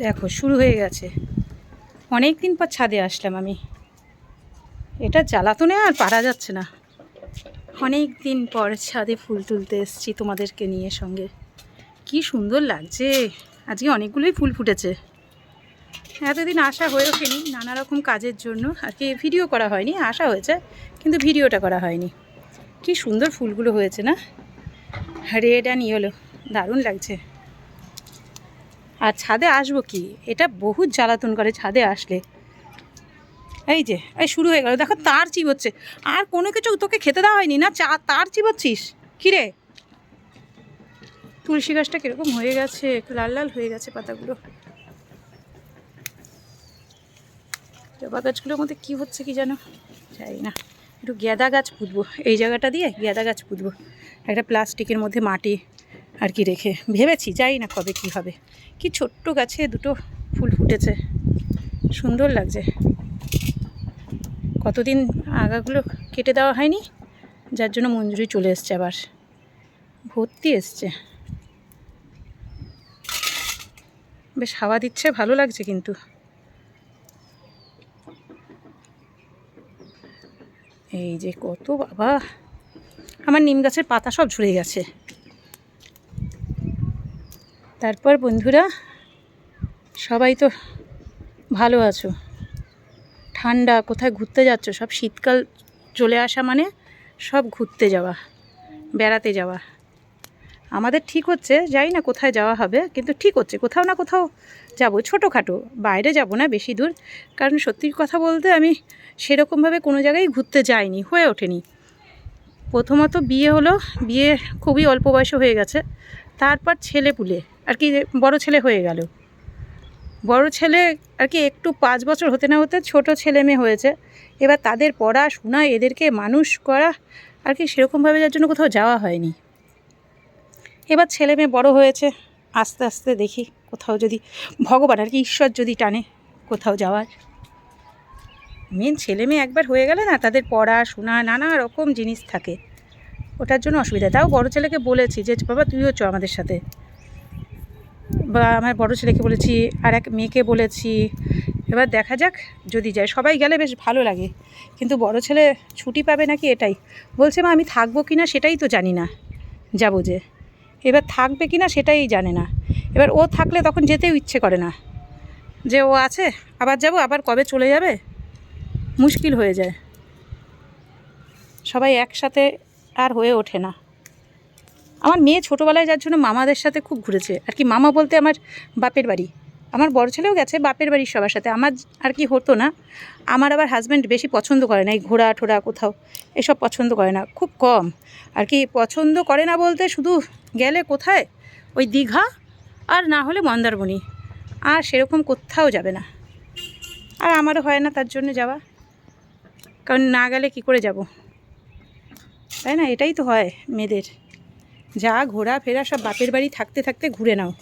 দেখো, শুরু হয়ে গেছে। অনেক দিন পর ছাদে আসলাম আমি। এটা জ্বালাতনে আর পারা যাচ্ছে না। অনেক দিন পর ছাদে ফুল তুলতে এসেছি তোমাদেরকে নিয়ে সঙ্গে। কি সুন্দর লাগছে। আজকে অনেকগুলোই ফুল ফুটেছে। এতদিন আসা হয়ে ওঠেনি নানা রকম কাজের জন্য। আর কি ভিডিও করা হয়নি আসা হয়েছে, কিন্তু ভিডিওটা করা হয়নি। কি সুন্দর ফুলগুলো হয়েছে না? রেড অ্যান্ড ইয়েলো, দারুণ লাগছে। আর ছাদে আসব কি? এটা বহুত জ্বালাতন করে ছাদে আসলে। এই যে, এই শুরু হয়ে গেল। দেখো, তার চিবোচ্ছে আর কোনো কিছু তোকে খেতে দেওয়া হয়নি না? চা, তার চিবোচ্ছিস কিরে তুলসী গাছটা কীরকম হয়ে গেছে? লাল লাল হয়ে গেছে পাতাগুলো। জবা গাছগুলোর মধ্যে কী হচ্ছে কি জানো? জানি না। একটু গ্যাদা গাছ পুঁতবো। এই জায়গাটা দিয়ে গ্যাদা গাছ পুঁতবো। একটা প্লাস্টিকের মধ্যে মাটি। আর কি রেখে। ভেবেছি, যাই না কবে কি হবে। কি ছোট্ট গাছে দুটো ফুল ফুটেছে। সুন্দর লাগছে। কতদিন আগাগুলো কেটে দেওয়া হয়নি? যার জন্য মঞ্জুরি চলে এসছে আবার। ভর্তি এসছে। বেশ হাওয়া দিচ্ছে, ভালো লাগছে কিন্তু। এই যে কত বাবা! আমার নিম গাছের পাতা সব ঝরে গেছে। তারপর বন্ধুরা, সবাই তো ভালো আছো। ঠান্ডা, কোথায় ঘুরতে যাচ্ছ? সব শীতকাল চলে আসা মানে সব ঘুরতে যাওয়া, বেড়াতে যাওয়া। আমাদের ঠিক হচ্ছে যাই না কোথায় যাওয়া হবে, কিন্তু ঠিক হচ্ছে। কোথাও না কোথাও যাব, ছোটোখাটো। বাইরে যাব না, বেশি দূর। কারণ সত্যি কথা বলতে আমি সেরকমভাবে কোনো জায়গায় ঘুরতে যাইনি, হয়ে ওঠেনি। প্রথমত বিয়ে হলো, বিয়ে খুবই অল্প বয়সে হয়ে গেছে। তারপর ছেলে পুলে আর কি বড় ছেলে হয়ে গেল। বড় ছেলে আর কি একটু পাঁচ বছর হতে না হতে ছোট ছেলে মেয়ে হয়েছে। এবার তাদের পড়াশোনা এদেরকে মানুষ করা আর কি সেরকমভাবে যার জন্য কোথাও যাওয়া হয়নি। এবার ছেলে মেয়ে বড় হয়েছে, আস্তে আস্তে দেখি কোথাও যদি ভগবান আর কি ঈশ্বর যদি টানে কোথাও যাওয়ার। মেন ছেলে মেয়ে একবার হয়ে গেলে না তাদের পড়াশোনা নানা রকম জিনিস থাকে। ওটার জন্য অসুবিধা। তাও বড় ছেলেকে বলেছি যে, বাবা তুইও চ আমাদের সাথে। বা আমার বড় ছেলেকে বলেছি, আর এক মেয়েকে বলেছি। এবার দেখা যাক, যদি যায়। সবাই গেলে বেশ ভালো লাগে। কিন্তু বড় ছেলে ছুটি পাবে নাকি এটাই? বলছে, মা, আমি থাকব কি না সেটাই তো জানি না। যাব যে। এবার থাকবে কি না সেটাই জানে না। এবার ও থাকলে তখন যেতেও ইচ্ছে করে না। যে ও আছে, আবার যাব, আবার কবে চলে যাবে? মুশকিল হয়ে যায়। সবাই একসাথে আর হয়ে ওঠে না। আমার মেয়ে ছোটোবেলায় যার জন্য মামাদের সাথে খুব ঘুরেছে। আর কি মামা বলতে আমার বাপের বাড়ি। আমার বড় ছেলেও গেছে, বাপের বাড়ির সবার সাথে। আমার আর কি হতো না। আমার আবার হাজব্যান্ড বেশি পছন্দ করে না, এই ঘোরা ঠোরা কোথাও, এসব পছন্দ করে না, খুব কম। আর কি পছন্দ করে না বলতে শুধু গেলে কোথায়? ওই দীঘা আর না হলে মন্দারমণি। আর সেরকম কোথাও যাবে না। আর আমারও হয় না তার জন্য যাওয়া। কারণ না গেলে কি করে যাব? তাই না? এটাই তো হয় মেয়েদের। যা ঘোরা ফেরা সব বাপের বাড়ি থাকতে থাকতে ঘুরে নাও।